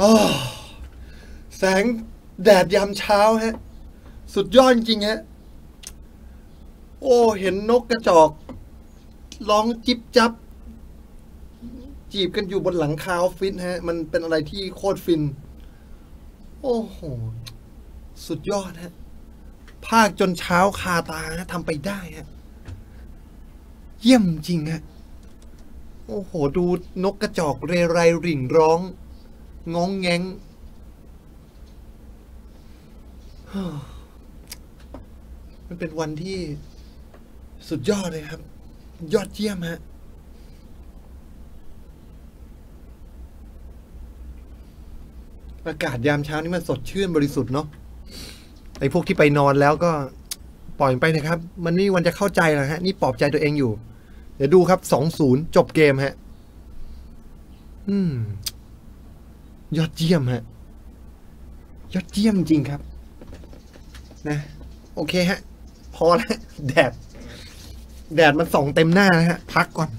อ้แสงแดดยามเช้าฮะ สุดยอดจริงฮะ โอ้ เห็นนกกระจอก ร้องจิบจับ จีบกันอยู่บนหลังคาออฟฟิศฮะ มันเป็นอะไรที่โคตรฟิน โอ้โห สุดยอดฮะ ภาคจนเช้าคาตาฮะทำไปได้ฮะ เยี่ยมจริงฮะ โอ้โห ดูนกกระจอกเรไรริ่งร้อง ง้องแงงมันเป็นวันที่สุดยอดเลยครับ ยอดเยี่ยมฮะอากาศยามเช้านี่มันสดชื่นบริสุทธิ์เนาะไอ้พวกที่ไปนอนแล้วก็ปล่อยไปนะครับ มันไม่มีวันจะเข้าใจหรอกฮะ นี่ปลอบใจตัวเองอยู่ เดี๋ยวดูครับสองศูนย์จบเกมฮะ อืม ยอดเยี่ยมฮะ ยอดเยี่ยมจริงครับ นะ โอเคฮะ พอแล้วแดด แดดมันส่องเต็มหน้านะฮะ พักก่อน